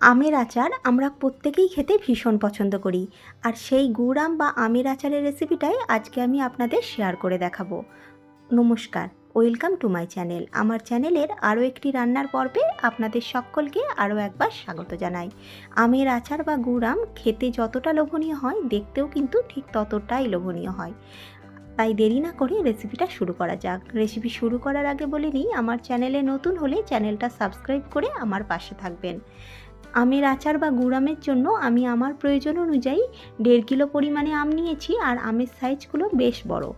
আমের আচার আমরা প্রত্যেকেই খেতে ভীষণ পছন্দ করি। আর সেই গুড় আম বা আমের আচারের রেসিপিটাই আজকে আমি আপনাদের শেয়ার করে দেখাবো। নমস্কার ওয়েলকাম টু মাই চ্যানেল আমার চ্যানেলের আরও একটি রান্নার পর্বে আপনাদের সকলকে আরও একবার স্বাগত জানাই। আমের আচার বা গুড় আম খেতে যতটা লোভনীয় হয়, দেখতেও কিন্তু ঠিক ততটাই লোভনীয় হয়। তাই দেরি না করে রেসিপিটা শুরু করা যাক। রেসিপি শুরু করার আগে বলে নিই, আমার চ্যানেলে নতুন হলে চ্যানেলটা সাবস্ক্রাইব করে আমার পাশে থাকবেন। আমের আচার বা গুড়ামের জন্য আমি আমার প্রয়োজন অনুযায়ী দেড় কিলো পরিমাণে আম নিয়েছি আর আমের সাইজগুলো বেশ বড়।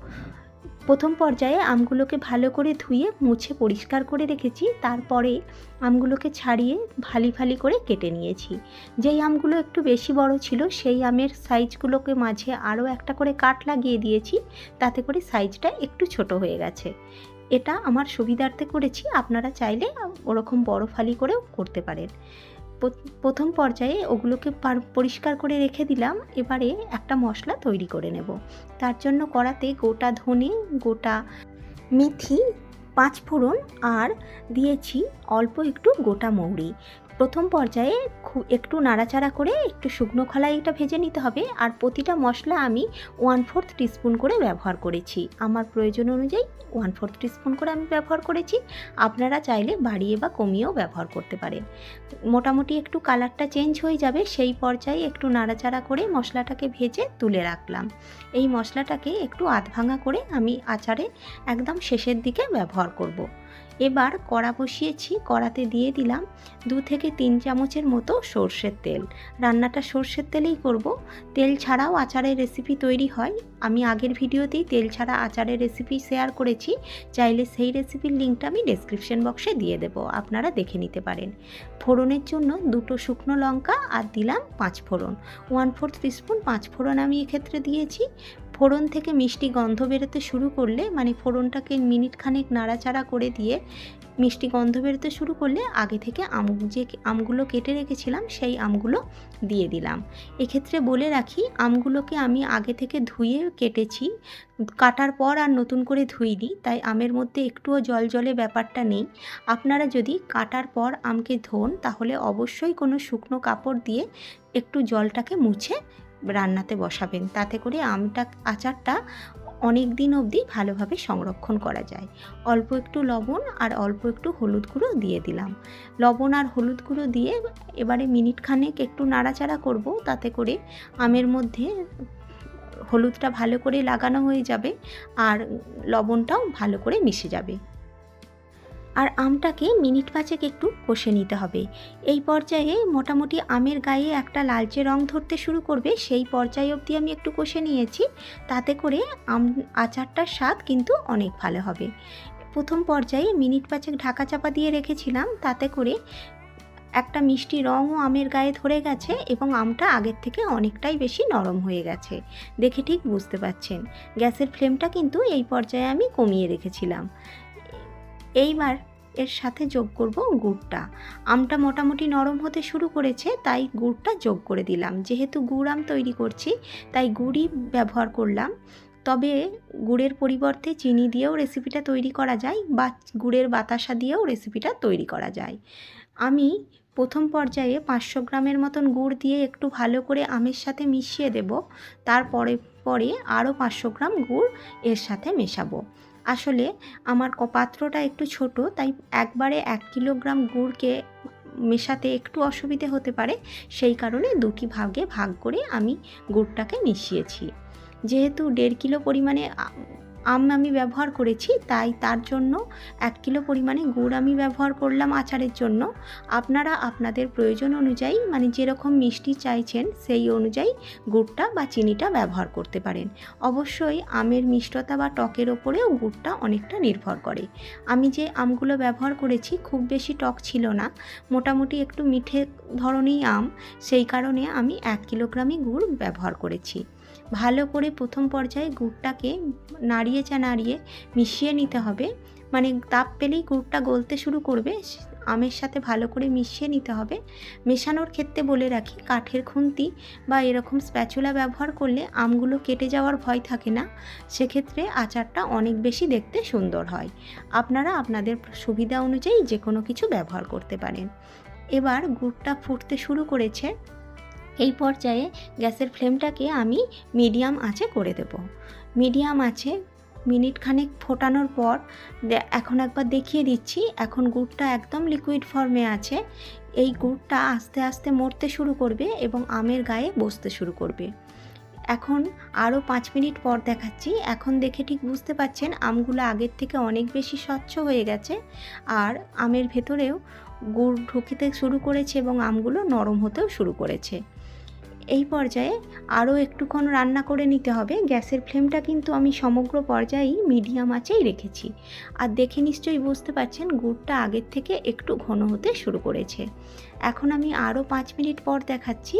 প্রথম পর্যায়ে আমগুলোকে ভালো করে ধুয়ে মুছে পরিষ্কার করে রেখেছি, তারপরে আমগুলোকে ছাড়িয়ে ফালি ফালি করে কেটে নিয়েছি। যেই আমগুলো একটু বেশি বড় ছিল, সেই আমের সাইজগুলোকে মাঝে আরও একটা করে কাট লাগিয়ে দিয়েছি, তাতে করে সাইজটা একটু ছোট হয়ে গেছে। এটা আমার সুবিধার্থে করেছি, আপনারা চাইলে ওরকম বড় ফালি করেও করতে পারেন। প্রথম পর্যায়ে ওগুলোকে পার- পরিষ্কার করে রেখে দিলাম। এবারে একটা মশলা তৈরি করে নেব। তার জন্য কড়াতে গোটা ধনে, গোটা মেথি পাঁচ ফোড়ন আর দিয়েছি অল্প একটু গোটা মৌরি। প্রথম পর্যায়ে একটু নাড়াচাড়া করে একটু শুকনো খোলায় এটা ভেজে নিতে হবে। আর প্রতিটা মশলা আমি ওয়ান ফোর্থ টিস্পুন করে ব্যবহার করেছি। আমার প্রয়োজন অনুযায়ী ওয়ান ফোর্থ টিস্পুন করে আমি ব্যবহার করেছি। আপনারা চাইলে বাড়িয়ে বা কমিয়েও ব্যবহার করতে পারেন। মোটামুটি একটু কালারটা চেঞ্জ হয়ে যাবে, সেই পর্যায়ে একটু নাড়াচাড়া করে মশলাটাকে ভেজে তুলে রাখলাম। এই মশলাটাকে একটু আধ ভাঙা করে আমি আচারে একদম শেষের দিকে ব্যবহার করব। এবার কড়া বসিয়েছি, কড়াতে দিয়ে দিলাম দু থেকে তিন চামচের মতো সর্ষের তেল। রান্নাটা সর্ষের তেলেই করব। তেল ছাড়াও আচারের রেসিপি তৈরি হয়। আমি আগের ভিডিওতেই তেল ছাড়া আচারের রেসিপি শেয়ার করেছি। চাইলে সেই রেসিপির লিঙ্কটা আমি ডেসক্রিপশন বক্সে দিয়ে দেব, আপনারা দেখে নিতে পারেন। ফোড়নের জন্য দুটো শুকনো লঙ্কা আর দিলাম পাঁচ ফোড়ন। ওয়ান ফোর্থ টিস্পুন পাঁচ ফোড়ন আমি এক্ষেত্রে দিয়েছি। ফোড়ন থেকে মিষ্টি গন্ধ বেরোতে শুরু করলে মানে ফোড়নটাকে মিনিট খানেক নাড়াচাড়া করে দিয়ে মিষ্টি গন্ধ বেরোতে শুরু করলে আগে থেকে আম যে আমগুলো কেটে রেখেছিলাম, সেই আমগুলো দিয়ে দিলাম। এক্ষেত্রে বলে রাখি, আমগুলোকে আমি আগে থেকে ধুয়ে কেটেছি। কাটার পর আর নতুন করে ধুইনি, তাই আমের মধ্যে একটুও জল জলে ব্যাপারটা নেই। আপনারা যদি কাটার পর আমকে ধোন, তাহলে অবশ্যই কোনো শুকনো কাপড় দিয়ে একটু জলটাকে মুছে রান্নাতে বসাবেন। তাতে করে আমটা, আচারটা অনেক দিন অবধি ভালোভাবে সংরক্ষণ করা যায়। অল্প একটু লবণ আর অল্প একটু হলুদ গুঁড়ো দিয়ে দিলাম। লবণ আর হলুদ গুঁড়ো দিয়ে এবারে মিনিট খানেক একটু নাড়াচাড়া করব। তাতে করে আমের মধ্যে হলুদটা ভালো করে লাগানো হয়ে যাবে আর লবণটাও ভালো করে মিশে যাবে। আর আমটাকে মিনিট পাঁচেক একটু কষে নিতে হবে। এই পর্যায়ে মোটামুটি আমের গায়ে একটা লালচে রং ধরতে শুরু করবে, সেই পর্যায়ে অবধি আমি একটু কষে নিয়েছি। তাতে করে আম, আচারটার স্বাদ কিন্তু অনেক ভালো হবে। প্রথম পর্যায়ে মিনিট পাঁচেক ঢাকা চাপা দিয়ে রেখেছিলাম, তাতে করে একটা মিষ্টি রঙও আমের গায়ে ধরে গেছে এবং আমটা আগের থেকে অনেকটাই বেশি নরম হয়ে গেছে। দেখে ঠিক বুঝতে পাচ্ছেন গ্যাসের ফ্লেমটা কিন্তু এই পর্যায়ে আমি কমিয়ে রেখেছিলাম। এইবার এর সাথে যোগ করব গুড়টা। আমটা মোটামুটি নরম হতে শুরু করেছে, তাই গুড়টা যোগ করে দিলাম। যেহেতু গুড় আম তৈরি করছি, তাই গুড়ই ব্যবহার করলাম। তবে গুড়ের পরিবর্তে চিনি দিয়েও রেসিপিটা তৈরি করা যায়, বা গুড়ের বাতাসা দিয়েও রেসিপিটা তৈরি করা যায়। আমি প্রথম পর্যায়ে পাঁচশো গ্রামের মতন গুড় দিয়ে একটু ভালো করে আমের সাথে মিশিয়ে দেব। তারপরে, পরে আরও পাঁচশো গ্রাম গুড় এর সাথে মেশাবো। আসলে আমার পাত্রটা একটু ছোট, তাই একবারে এক কিলোগ্রাম গুড়কে মেশাতে একটু অসুবিধে হতে পারে। সেই কারণে দুটি ভাগে ভাগ করে আমি গুড়টাকে মিশিয়েছি। যেহেতু দেড় কিলো পরিমাণে আম আমি ব্যবহার করেছি, তাই তার জন্য এক কিলো পরিমাণে গুড় আমি ব্যবহার করলাম আচারের জন্য। আপনারা আপনাদের প্রয়োজন অনুযায়ী মানে যেরকম মিষ্টি চাইছেন, সেই অনুযায়ী গুড়টা বা চিনিটা ব্যবহার করতে পারেন। অবশ্যই আমের মিষ্টতা বা টকের ওপরেও গুড়টা অনেকটা নির্ভর করে। আমি যে আমগুলো ব্যবহার করেছি, খুব বেশি টক ছিল না, মোটামুটি একটু মিঠে ধরনেরই আম, সেই কারণে আমি এক কিলোগ্রামই গুড় ব্যবহার করেছি। ভালো করে প্রথম পর্যায়ে গুড়টাকে নাড়িয়ে চা নাড়িয়ে মিশিয়ে নিতে হবে। মানে তাপ পেলেই গুড়টা গলতে শুরু করবে, আমের সাথে ভালো করে মিশিয়ে নিতে হবে। মেশানোর ক্ষেত্রে বলে রাখি, কাঠের খুন্তি বা এরকম স্প্যাচুলা ব্যবহার করলে আমগুলো কেটে যাওয়ার ভয় থাকে না। সেক্ষেত্রে আচারটা অনেক বেশি দেখতে সুন্দর হয়। আপনারা আপনাদের সুবিধা অনুযায়ী যে কোনো কিছু ব্যবহার করতে পারেন। এবার গুড়টা ফুটতে শুরু করেছে। এই পর্যায়ে গ্যাসের ফ্লেমটাকে আমি মিডিয়াম আঁচে করে দেব। মিডিয়াম আছে মিনিট খানেক ফোটানোর পর এখন একবার দেখিয়ে দিচ্ছি, এখন গুড়টা একদম লিকুইড ফর্মে আছে। এই গুড়টা আস্তে আস্তে মরতে শুরু করবে এবং আমের গায়ে বসতে শুরু করবে। এখন আরও পাঁচ মিনিট পর দেখাচ্ছি। এখন দেখে ঠিক বুঝতে পাচ্ছেন, আমগুলো আগের থেকে অনেক বেশি স্বচ্ছ হয়ে গেছে আর আমের ভেতরেও গুড় ঢুকিতে শুরু করেছে এবং আমগুলো নরম হতেও শুরু করেছে। এই পর্যায়ে আরও একটুক্ষণ রান্না করে নিতে হবে। গ্যাসের ফ্লেমটা কিন্তু আমি সমগ্র পর্যায়েই মিডিয়াম আঁচেই রেখেছি। আর দেখে নিশ্চয়ই বুঝতে পারছেন, গুড়টা আগের থেকে একটু ঘন হতে শুরু করেছে। এখন আমি আরও পাঁচ মিনিট পর দেখাচ্ছি।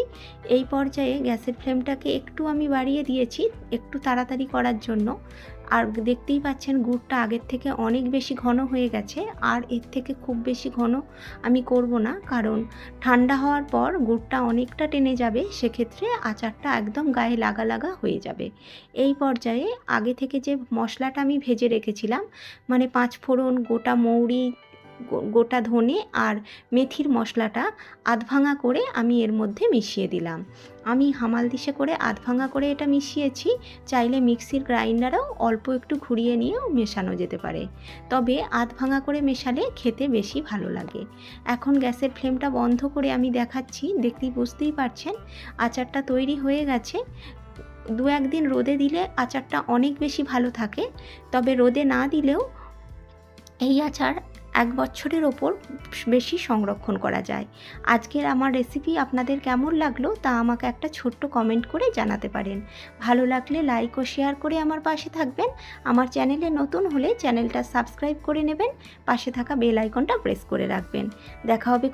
এই পর্যায়ে গ্যাসের ফ্লেমটাকে একটু আমি বাড়িয়ে দিয়েছি, একটু তাড়াতাড়ি করার জন্য। আর দেখতেই পাচ্ছেন গুড়টা আগের থেকে অনেক বেশি ঘন হয়ে গেছে, আর এর থেকে খুব বেশি ঘন আমি করব না, কারণ ঠান্ডা হওয়ার পর গুড়টা অনেকটা টেনে যাবে, সেক্ষেত্রে আচারটা একদম গায়ে লাগা লাগা হয়ে যাবে। এই পর্যায়ে আগে থেকে যে মশলাটা আমি ভেজে রেখেছিলাম মানে পাঁচ ফোড়ন গোটা মৌরি গোটা ধনে আর মেথির মশলাটা আধ ভাঙা করে আমি এর মধ্যে মিশিয়ে দিলাম। আমি হামাল দিশে করে আধ ভাঙা করে এটা মিশিয়েছি, চাইলে মিক্সির গ্রাইন্ডারেও অল্প একটু ঘুরিয়ে নিয়েও মেশানো যেতে পারে। তবে আধ ভাঙা করে মেশালে খেতে বেশি ভালো লাগে। এখন গ্যাসের ফ্লেমটা বন্ধ করে আমি দেখাচ্ছি, দেখতেই বুঝতেই পারছেন, আচারটা তৈরি হয়ে গেছে। দু একদিন রোদে দিলে আচারটা অনেক বেশি ভালো থাকে, তবে রোদে না দিলেও এই আচার এক বছরের ওপর বেশি সংরক্ষণ করা যায়। আজকের আমার রেসিপি আপনাদের কেমন লাগল তা আমাকে একটা ছোট্ট কমেন্ট করে জানাতে পারেন। ভালো লাগলে লাইক ও শেয়ার করে আমার পাশে থাকবেন। আমার চ্যানেলে নতুন হলে চ্যানেলটা সাবস্ক্রাইব করে নেবেন। পাশে থাকা বেল আইকনটা প্রেস করে রাখবেন। দেখা হবে